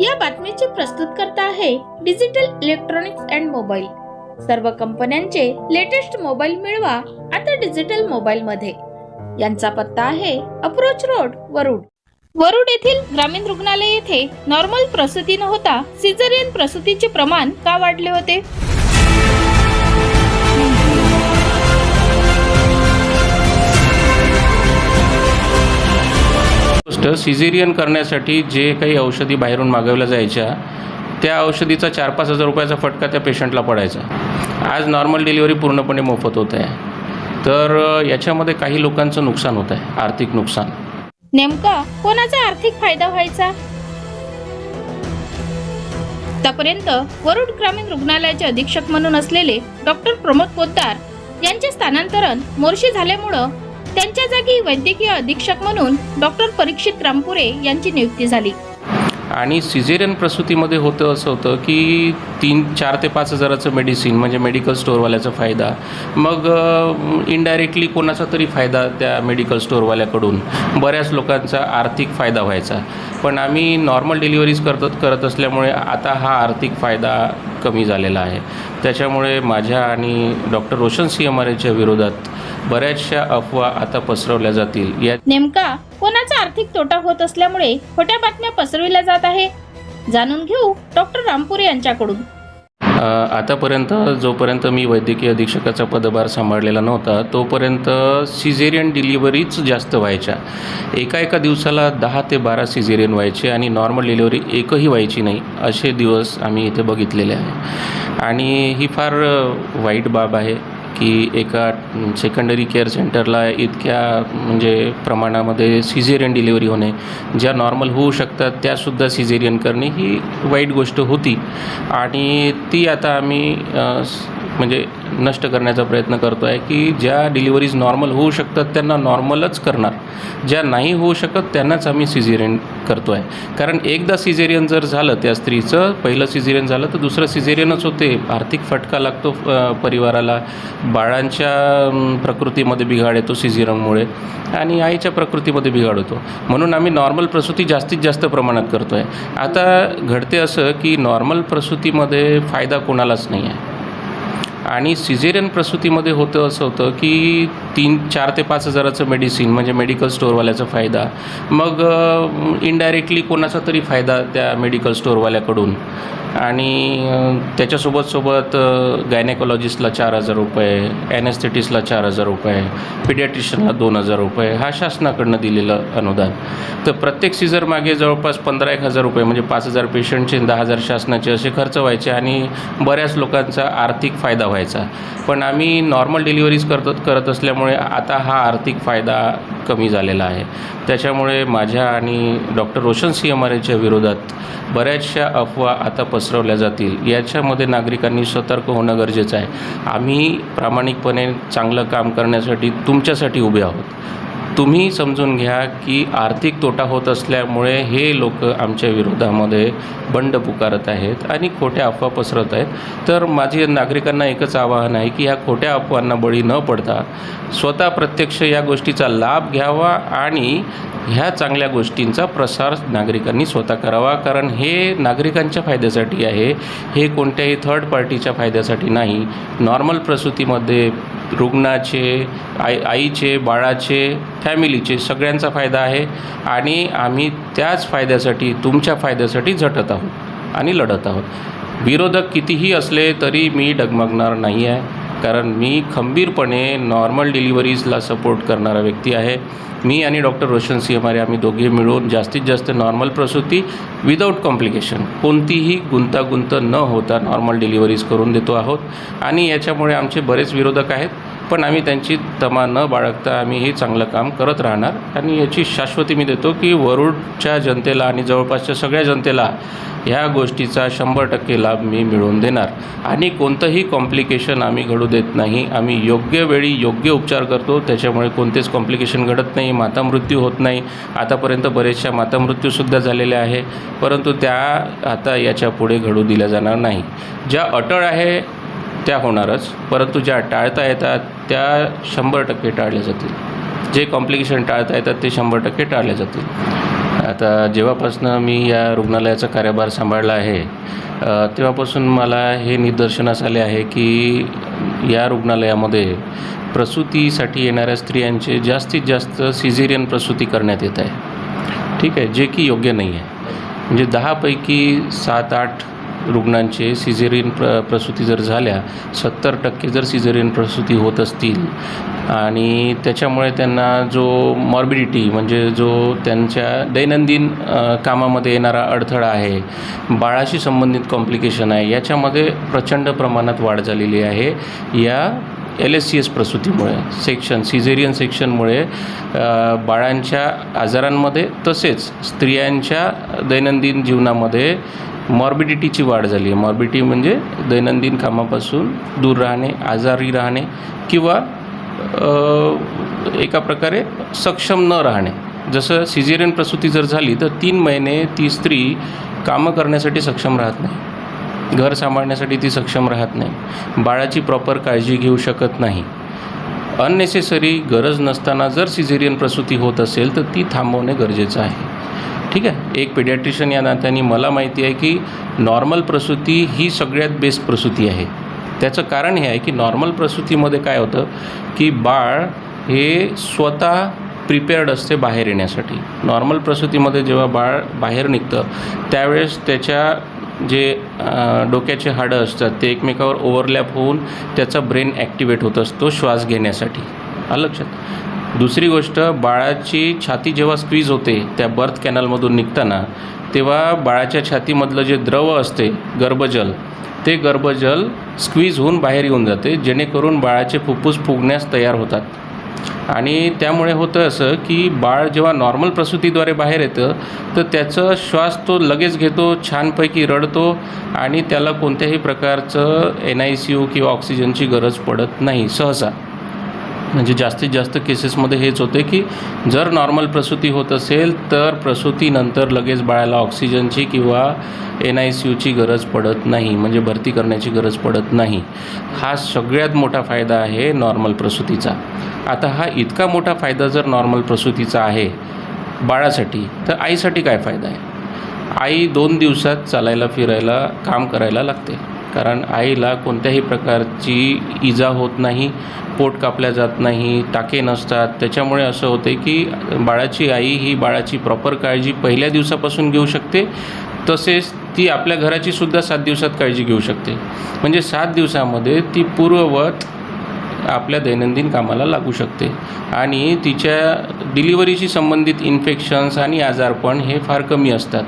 या बातमीचे प्रस्तुत करता आहे डिजिटल इलेक्ट्रॉनिक्स अँड मोबाईल. सर्व कंपन्यांचे लेटेस्ट मोबाईल मिळवा आता डिजिटल मोबाईल मध्ये यांचा पत्ता आहे अप्रोच रोड वरुड. वरुड येथील ग्रामीण रुग्णालय येथे नॉर्मल प्रसूती न होता सिझरियन प्रसूतीचे प्रमाण का वाढले होते? तर सिझेरियन करण्यासाठी जे काही औषधी बाहेरून मागवल्या जायच्या त्या औषधीचा चार पाच हजार रुपयाचा फटका त्या पेशंटला पडायचा. आज नॉर्मल डिलिव्हरी पूर्णपणे मोफत होत आहे. तर याच्यामध्ये काही लोकांचं नुकसान होत आहे आर्थिक नुकसान. नेमका कोणाचा आर्थिक फायदा व्हायचा? आतापर्यंत वरुड ग्रामीण रुग्णालयाचे अधीक्षक म्हणून असलेले डॉक्टर प्रमोद पोद्दार यांचे स्थानांतरण मोर्शी झाल्यामुळं त्यांच्या जागी वैद्यकीय अधीक्षक म्हणून डॉक्टर परीक्षित रामपुरे यांची नियुक्ती झाली. आणि सिझेरियन प्रसूतीमध्ये होतं असं होतं की तीन चार ते पाच हजाराचं मेडिसिन म्हणजे मेडिकल स्टोअरवाल्याचा फायदा. मग इनडायरेक्टली कोणाचा तरी फायदा त्या मेडिकल स्टोअरवाल्याकडून बऱ्याच लोकांचा आर्थिक फायदा व्हायचा. पण आम्ही नॉर्मल डिलिव्हरीज करत करत असल्यामुळे आता हा आर्थिक फायदा कमी झालेला आहे. त्याच्यामुळे माझ्या आणि डॉक्टर रोशन सिंह एम विरोधात बऱ्याचशा अफवा आता पसरवल्या जातील. या नेमका कोणाचा आर्थिक तोटा होत असल्यामुळे खोट्या बातम्या पसरविल्या जात आहे? जाणून घेऊ डॉक्टर रामपुरे यांच्याकडून. आतापर्यंत जोपर्यंत मी वैद्यकीय अधीक्षकाचा पदभार सांभाळलेला नव्हता तोपर्यंत सिझेरियन डिलिव्हरीच जास्त व्हायच्या. एका एका दिवसाला दहा ते बारा सिझेरियन व्हायचे आणि नॉर्मल डिलिव्हरी एकही व्हायची नाही असे दिवस आम्ही इथे बघितलेले आहे. आणि ही फार वाईट बाब आहे. की एका सेकंडरी केअर सेंटरला इतक्या म्हणजे प्रमाणामध्ये सिझेरियन डिलिव्हरी होणे ज्या नॉर्मल होऊ शकतात त्यासुद्धा सिझेरियन करणे ही वाईट गोष्ट होती. आणि ती आता आम्ही म्हणजे नष्ट करण्याचा प्रयत्न करतो आहे की ज्या डिलिव्हरीज नॉर्मल होऊ शकतात त्यांना नॉर्मलच करणार. ज्या नाही होऊ शकत त्यांनाच आम्ही सिझेरियन करतो आहे कारण एकदा सिझेरियन जर झालं त्या स्त्रीचं पहिलं सिझेरियन झालं तर दुसरं सिझेरियनच होते. आर्थिक फटका लागतो परिवाराला. बाळांच्या प्रकृतीमध्ये बिघाड येतो सिझेरियनमुळे आणि आईच्या प्रकृतीमध्ये बिघाड होतो. म्हणून आम्ही नॉर्मल प्रसूती जास्तीत जास्त प्रमाणात करतो आहे आता घडते असं की नॉर्मल प्रसूतीमध्ये फायदा कोणालाच नाही आहे आणि सिझेरियन प्रसूतीमध्ये होतं असं होतं की तीन चार ते पाच हजाराचं मेडिसिन म्हणजे मेडिकल स्टोअरवाल्याचा फायदा. मग इनडायरेक्टली कोणाचा तरी फायदा त्या मेडिकल स्टोअरवाल्याकडून आणि त्याच्यासोबत सोबत गायनेकॉलॉजिस्टला चार हजार रुपये ॲनेस्थेटिस्टला चार हजार रुपये पिडियाट्रिशियनला दोन हजार रुपये हा शासनाकडनं दिलेलं अनुदान. तर प्रत्येक सीझर मागे जवळपास पंधरा एक हजार रुपये म्हणजे पाच हजार पेशंटचे दहा हजार शासनाचे असे खर्च व्हायचे आणि बऱ्याच लोकांचा आर्थिक फायदा व्हायचा. पण आम्ही नॉर्मल डिलिव्हरीज करत करत असल्यामुळे आता हा आर्थिक फायदा कमी झालेला आहे. त्याच्यामुळे माझ्या आणि doctor Roshan C M R एच्या विरोधात बऱ्याचशा अफवा आता पसरवल्या जातील. याच्यामध्ये नागरिकांनी सतर्क होणं गरजेचं आहे. आम्ही प्रामाणिकपणे चांगलं काम करण्यासाठी तुमच्यासाठी उभे आहोत. तुम्ही समजून घ्या की आर्थिक तोटा होत असल्यामुळे हे लोक आमच्या विरोधामध्ये बंड पुकारत आहेत आणि खोट्या अफवा पसरत आहेत. तर माझी नागरिकांना एकच आवाहन आहे की ह्या खोट्या अफवांना बळी न पडता स्वतः प्रत्यक्ष या गोष्टीचा लाभ घ्यावा आणि ह्या चांगल्या गोष्टींचा प्रसार नागरिकांनी स्वतः करावा. कारण हे नागरिकांच्या फायद्यासाठी आहे. हे कोणत्याही थर्ड पार्टीच्या फायद्यासाठी नाही. नॉर्मल प्रसूतीमध्ये रुग्णाचे आई आईचे बाळाचे फॅमिलीचे सगळ्यांचा फायदा आहे आणि आम्ही त्याच फायद्यासाठी तुमच्या फायद्यासाठी झटत आहोत आणि लढत आहोत. विरोधक कितीही असले तरी मी डगमगणार नाही आहे कारण मी खंबीरपणे नॉर्मल डिलिव्हरीजला सपोर्ट करणारा व्यक्ती आहे. मी आणि डॉक्टर रोशन सिंह मारे आम्ही दोघे मिळून जास्तीत जास्त नॉर्मल प्रसूती विदाऊट कॉम्प्लिकेशन कोणतीही गुंतागुंत न होता नॉर्मल डिलिव्हरीज करून देतो आहोत. आणि याच्यामुळे आमचे बरेच विरोधक आहेत. पण आम्ही त्यांची तमा न बाळगता आम्ही हे चांगलं काम करत राहणार. आणि याची शाश्वती मी देतो की वरुडच्या जनतेला आणि जवळपासच्या सगळ्या जनतेला ह्या गोष्टीचा शंभर टक्के लाभ मी मिळवून देणार. आणि कोणतंही कॉम्प्लिकेशन आम्ही घडू देत नाही. आम्ही योग्य वेळी योग्य उपचार करतो. त्याच्यामुळे कोणतेच कॉम्प्लिकेशन घडत नाही. मातामृत्यू होत नाही. आतापर्यंत बरेचशा माता मृत्यूसुद्धा झालेल्या आहे. परंतु त्या आता याच्यापुढे घडू दिल्या जाणार नाही. ज्या अटळ आहे त्या होणारच. परंतु ज्या टाळता येतात त्या शंभर टक्के टाळल्या जातील. जे कॉम्प्लिकेशन टाळता येतात ते शंभर टक्के टाळले जातील. आता जेव्हापासनं मी या रुग्णालयाचा कार्यभार सांभाळला आहे तेव्हापासून मला हे निदर्शनास आले आहे की या रुग्णालयामध्ये प्रसूतीसाठी येणाऱ्या स्त्रियांचे जास्तीत जास्त सिझेरियन प्रसूती करण्यात येत आहे. ठीक आहे जे की योग्य नाही आहे म्हणजे दहापैकी सात आठ रुग्णांचे सिझेरियन प्र प्रसूती जर झाल्या सत्तर टक्के जर सिझेरियन प्रसूती होत असतील आणि त्याच्यामुळे त्यांना जो मॉर्बिडिटी म्हणजे जो त्यांच्या दैनंदिन कामामध्ये येणारा अडथळा आहे बाळाशी संबंधित कॉम्प्लिकेशन आहे याच्यामध्ये प्रचंड प्रमाणात वाढ झालेली आहे. या एल एस सी एस प्रसूतीमुळे सेक्शन सिझेरियन सेक्शनमुळे बाळांच्या आजारांमध्ये तसेच स्त्रियांच्या दैनंदिन जीवनामध्ये मॉर्बिडिटीची वाढ झाली आहे. मॉर्बिडिटी म्हणजे दैनंदिन कामापासून दूर राहणे आजारी राहणे किंवा एका प्रकारे सक्षम न राहणे. जसं सिझेरियन प्रसूती जर झाली तर तीन महिने ती स्त्री कामं करण्यासाठी सक्षम राहत नाही. घर सांभाळण्यासाठी ती सक्षम राहत नाही. बाळाची प्रॉपर काळजी घेऊ शकत नाही. अननेसेसरी गरज नसताना जर सिझेरियन प्रसूती होत असेल तर ती थांबवणे गरजेचं आहे. ठीक आहे. एक पेडियाट्रिशियन या नात्याने मला माहिती आहे की नॉर्मल प्रसूती ही सगळ्यात बेस्ट प्रसूती आहे. त्याचं कारण हे आहे की नॉर्मल प्रसूतीमध्ये काय होतं की बाळ हे स्वतः प्रिपेअर्ड असते बाहेर येण्यासाठी. नॉर्मल प्रसूतीमध्ये जेव्हा बाळ बाहेर निघतं त्यावेळेस त्याच्या जे डोक्याचे हाडं असतात ते एकमेकावर ओव्हरलॅप होऊन त्याचा ब्रेन ॲक्टिवेट होत असतो श्वास घेण्यासाठी. आलं लक्षात? दुसरी गोष्ट बाळाची छाती जेव्हा स्क्वीज होते त्या बर्थ कॅनलमधून निघताना तेव्हा बाळाच्या छातीमधलं जे द्रव असते गर्भजल ते गर्भजल स्क्वीज होऊन बाहेर येऊन जाते जेणेकरून बाळाचे फुफ्फुस फुगण्यास तयार होतात. आणि त्यामुळे होतं असं की बाळ जेव्हा नॉर्मल प्रसूतीद्वारे बाहेर येतं तर त्याचं श्वास तो लगेच घेतो छानपैकी रडतो आणि त्याला कोणत्याही प्रकारचं एन आय सी यू किंवा ऑक्सिजनची गरज पडत नाही सहसा. म्हणजे जास्तीत जास्त केसेसमध्ये हेच होते की जर नॉर्मल प्रसूती होत असेल तर प्रसूतीनंतर लगेच बाळाला ऑक्सिजनची किंवा एन आय सी यूची गरज पडत नाही म्हणजे भरती करण्याची गरज पडत नाही. हा सगळ्यात मोठा फायदा आहे नॉर्मल प्रसूतीचा. आता हा इतका मोठा फायदा जर नॉर्मल प्रसूतीचा आहे बाळासाठी तर आईसाठी काय फायदा आहे? आई दोन दिवसात चालायला फिरायला काम करायला लागते. कारण आईला कोणत्याही प्रकारची इजा होत नाही पोट कापल्या जात नाही टाके नसतात. त्याच्यामुळे असं होते की बाळाची आई ही बाळाची प्रॉपर काळजी पहिल्या दिवसापासून घेऊ शकते तसेच ती आपल्या घराची सुद्धा सात दिवसात काळजी घेऊ शकते. म्हणजे सात दिवसामध्ये ती पूर्ववत आपल्या दैनंदिन कामाला लागू शकते. आणि तिच्या डिलिव्हरीशी संबंधित इन्फेक्शन्स आणि आजारपण हे फार कमी असतात.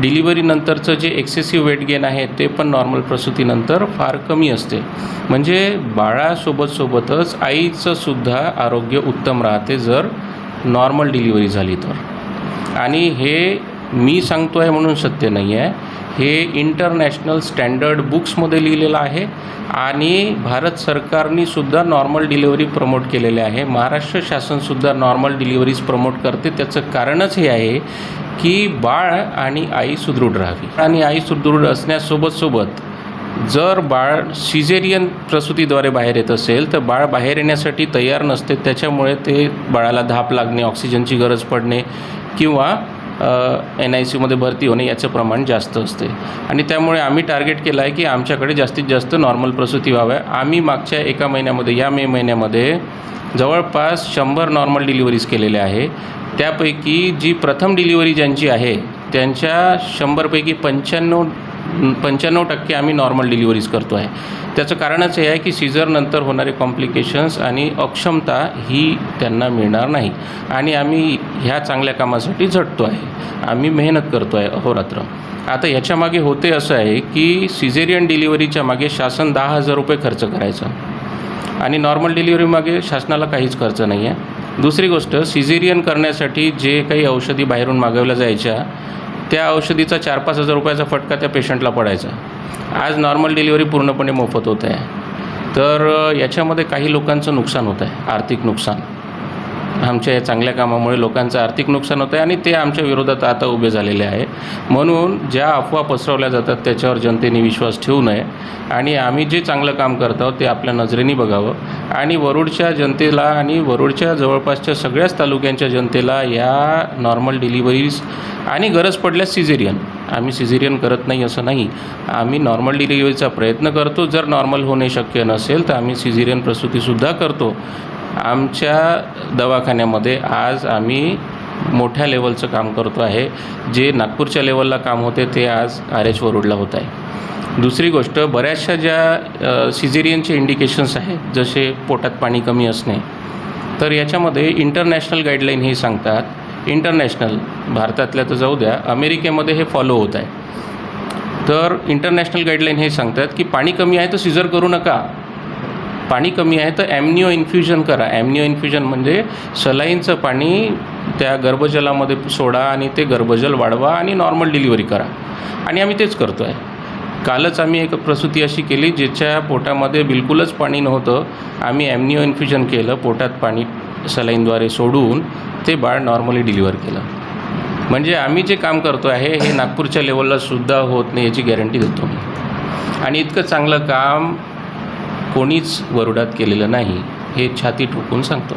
डिलिव्हरीनंतरचं जे एक्सेसिव्ह वेट गेन आहे ते पण नॉर्मल प्रसूतीनंतर फार कमी असते. म्हणजे बाळासोबत सोबतच आईचं सुद्धा आरोग्य उत्तम राहते जर नॉर्मल डिलिव्हरी झाली तर. आणि हे मी सांगतो आहे म्हणून सत्य नाही आहे हे इंटरनॅशनल स्टँडर्ड बुक्समध्ये लिहिलेलं आहे आणि भारत सरकारने सुद्धा नॉर्मल डिलिव्हरी प्रमोट केलेले आहे. महाराष्ट्र शासनसुद्धा नॉर्मल डिलिव्हरीज प्रमोट करते. त्याचं कारणच हे आहे की बाळ आणि आई सुदृढ राहावी. आणि आई सुदृढ असण्यासोबत सोबत जर बाळ सिझेरियन प्रसूतीद्वारे बाहेर येत असेल तर बाळ बाहेर येण्यासाठी तयार नसते. त्याच्यामुळे ते बाळाला धाप लागणे ऑक्सिजनची गरज पडणे किंवा एन आय सीमध्ये भरती होणे याचं प्रमाण जास्त असते. आणि त्यामुळे आम्ही टार्गेट केलं आहे की आमच्याकडे जास्तीत जास्त नॉर्मल प्रसूती व्हाव्या. आम्ही मागच्या एका महिन्यामध्ये या मे महिन्यामध्ये जवळपास शंभर नॉर्मल डिलिव्हरीज केलेल्या आहे. त्यापैकी जी प्रथम डिलिव्हरी ज्यांची आहे त्यांच्या शंभरपैकी पंच्याण्णव पंच्याण्णव टक्के आम्ही नॉर्मल डिलिव्हरीज करतो आहे. त्याचं कारणच हे आहे की सीझरनंतर होणारे कॉम्प्लिकेशन्स आणि अक्षमता ही त्यांना मिळणार नाही. आणि आम्ही ह्या चांगल्या कामासाठी झटतो आहे. आम्ही मेहनत करतो आहे अहोरात्र. आता याच्यामागे होते असं आहे की सिझेरियन डिलिव्हरीच्या मागे शासन दहा हजार रुपये खर्च करायचं. आणि नॉर्मल डिलिव्हरीमागे शासनाला काहीच खर्च नाही आहे दुसरी गोष्ट सिझेरियन करण्यासाठी जे काही औषधी बाहेरून मागवल्या जायच्या त्या औषधीचा चार पाच हजार रुपयाचा फटका त्या पेशंटला पडायचा. आज नॉर्मल डिलिव्हरी पूर्णपणे मोफत होत आहे. तर याच्यामध्ये काही लोकांचं नुकसान होत आहे आर्थिक नुकसान. आमच्या या चांगल्या कामामुळे लोकांचं आर्थिक नुकसान होतं आहे आणि ते आमच्या विरोधात आता उभे झालेले आहे. म्हणून ज्या अफवा पसरवल्या जातात त्याच्यावर जनतेने विश्वास ठेवू नये आणि आम्ही जे चांगलं काम करत आहोत ते आपल्या नजरेने बघावं. आणि वरुडच्या जनतेला आणि वरुडच्या जवळपासच्या सगळ्याच तालुक्यांच्या जनतेला या नॉर्मल डिलिव्हरीज आणि गरज पडल्यास सिझेरियन आम्ही सिझेरियन करत नाही असं नाही. आम्ही नॉर्मल डिलिव्हरीचा प्रयत्न करतो. जर नॉर्मल होणे शक्य नसेल तर आम्ही सिझेरियन प्रसूतीसुद्धा करतो. आमच्या दवाखान्यामध्ये आज आम्ही मोठ्या लेवलचं काम करतो आहे. जे नागपूरच्या लेवलला काम होते ते आज आर एच वरुडला होत आहे. दुसरी गोष्ट बऱ्याचशा ज्या सिझेरियनचे इंडिकेशन्स आहेत जसे पोटात पाणी कमी असणे तर याच्यामध्ये इंटरनॅशनल गाईडलाईन हे सांगतात. इंटरनॅशनल भारतातल्या तर जाऊ द्या अमेरिकेमध्ये हे फॉलो होत आहे. तर इंटरनॅशनल गाईडलाईन हे सांगतात की पाणी कमी आहे तर सिझर करू नका. पाणी कमी आहे तर ॲमनिओ इन्फ्युजन करा. ॲमनिओ इन्फ्युजन म्हणजे सलाईनचं पाणी त्या गर्भजलामध्ये सोडा आणि ते गर्भजल वाढवा आणि नॉर्मल डिलिव्हरी करा. आणि आम्ही तेच करतो आहे कालच आम्ही एक प्रसूती अशी केली ज्याच्या पोटामध्ये बिलकुलच पाणी नव्हतं. आम्ही ॲमनिओ इन्फ्युजन केलं पोटात पाणी सलाईनद्वारे सोडून ते बाळ नॉर्मली डिलिव्हर केलं. म्हणजे आम्ही जे काम करतो आहे हे नागपूरच्या लेवलला सुद्धा होत नाही याची गॅरंटी देतो आणि इतकं चांगलं काम कोणीच वरुडात केलेलं नाही हे छाती ठोकून सांगतो.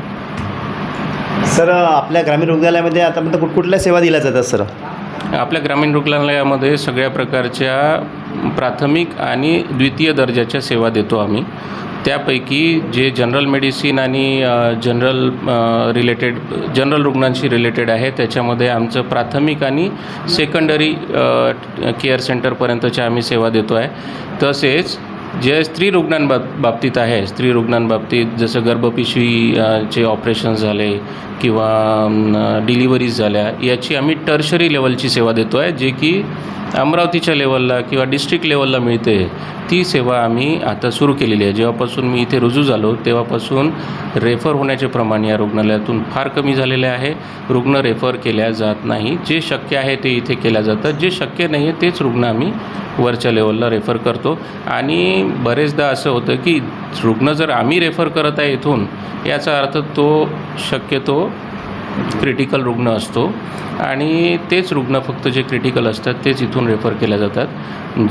सर आपल्या ग्रामीण रुग्णालयामध्ये आतापर्यंत कुठकुठल्या सेवा दिल्या जातात सर? आपल्या ग्रामीण रुग्णालयामध्ये सगळ्या प्रकारच्या प्राथमिक आणि द्वितीय दर्जाच्या सेवा देतो आम्ही. त्यापैकी जे जनरल मेडिसिन आणि जनरल रिलेटेड जनरल रुग्णांशी रिलेटेड आहे त्याच्यामध्ये आमचं प्राथमिक आणि सेकंडरी केअर सेंटरपर्यंतच्या आम्ही सेवा देतो आहे तसेच जे स्त्री रुग्णांबाब बाबतीत आहे स्त्री रुग्णांबाबतीत जसं गर्भपिशवी चे ऑपरेशन झाले किंवा डिलिव्हरीज झाल्या याची आम्ही टर्शरी लेवलची सेवा देतो आहे जे की अमरावतीच्या लेवलला किंवा डिस्ट्रिक्ट लेवलला मिळते. ती सेवा आम्ही आता सुरू केलेली आहे. जेव्हापासून मी इथे रुजू झालो तेव्हापासून रेफर होण्याचे प्रमाण या रुग्णालयातून फार कमी झालेले आहे. रुग्ण रेफर केल्या जात नाही. जे शक्य आहे ते इथे केल्या जातं जे शक्य नाही आहे तेच रुग्ण आम्ही वरच्या लेवलला रेफर करतो. आणि बरेचदा असं होतं की रुग्ण जर आम्ही रेफर करत आहे इथून याचा अर्थ तो शक्यतो क्रिटिकल रुग्ण असतो. आणि तेच रुग्ण फक्त जे क्रिटिकल असतात तेच इथून रेफर केल्या जातात.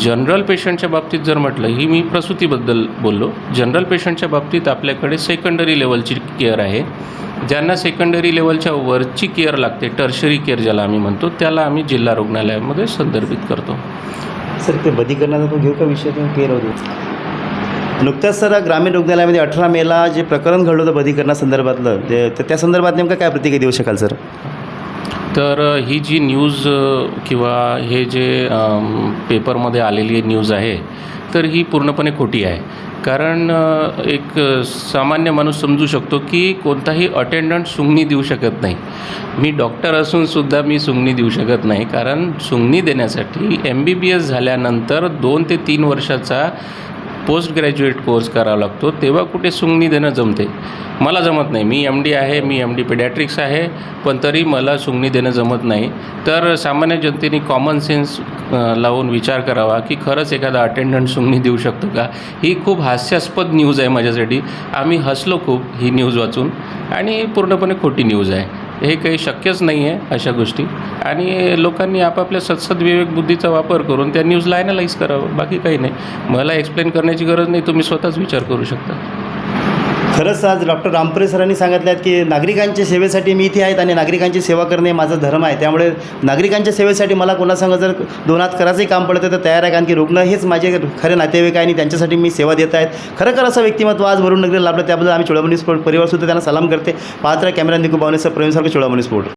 जनरल पेशंटच्या बाबतीत जर म्हटलं ही मी प्रसूतीबद्दल बोललो. जनरल पेशंटच्या बाबतीत आपल्याकडे सेकंडरी लेवलची केअर आहे. ज्यांना सेकंडरी लेवलच्या वरची केअर लागते टर्शरी केअर ज्याला आम्ही म्हणतो त्याला आम्ही जिल्हा रुग्णालयामध्ये संदर्भित करतो. सर ते बधीकरणाचा तो घेऊ का विषय? केअर होतो नुकत्याच सर ग्रामीण रुग्णालयामध्ये अठरा मेला जे प्रकरण घडलं होतं बधीकरणासंदर्भातलं ते तर त्या संदर्भात नेमकं काय प्रतिक्रिया देऊ शकाल सर? तर ही जी न्यूज किंवा हे जे पेपरमध्ये आलेली न्यूज आहे तर ही पूर्णपणे खोटी आहे. कारण एक सामान्य माणूस समजू शकतो की कोणताही अटेंडंट सुंगणी देऊ शकत नाही. मी डॉक्टर असूनसुद्धा मी सुंगणी देऊ शकत नाही. कारण सुंगणी देण्यासाठी एम बी बी एस झाल्यानंतर दोन ते तीन वर्षाचा पोस्ट ग्रॅज्युएट कोर्स करावा लागतो तेव्हा कुठे सुंगणी देणं जमते? मला जमत नाही. मी एम डी आहे मी एम डी पेडॅट्रिक्स आहे पण तरी मला सुंगणी देणं जमत नाही. तर सामान्य जनतेने कॉमन सेन्स लावून विचार करावा की खरंच एखादा अटेंडंट सुंगणी देऊ शकतो का? ही खूप हास्यास्पद न्यूज आहे माझ्यासाठी. आम्ही हसलो खूप ही न्यूज वाचून. आणि पूर्णपणे खोटी न्यूज आहे. हे काही शक्यच नाही आहे अशा गोष्टी. आणि लोकांनी आपापल्या सत्सद विवेक बुद्धीचा वापर करून त्या न्यूजला ॲनालाईज करावं बाकी काही नाही. मला एक्सप्लेन करण्याची गरज नाही तुम्ही स्वतःच विचार करू शकता. खरंच आज डॉक्टर रामपुरे सरांनी सांगितलं आहेत की नागरिकांच्या सेवेसाठी मी इथे आहेत आणि नागरिकांची सेवा करणे माझा धर्म आहे. त्यामुळे नागरिकांच्या सेवेसाठी मला कोणासंग जर दोन हात करायचंही काम पडतं तर तयार आहे. कारण की रुग्ण हेच माझे खरे नातेवाईक आहे आणि त्यांच्यासाठी मी सेवा देत आहेत. खरं असं व्यक्तिमत्व आज वरून नगरी लाभलं. त्याबद्दल आम्ही चोळामणी स्पोर्ट परिवारसुद्धा त्यांना सलाम करते. पात्र कॅमेरा निकू बावनेसर प्रवीण चोळामणी स्पोर्ट.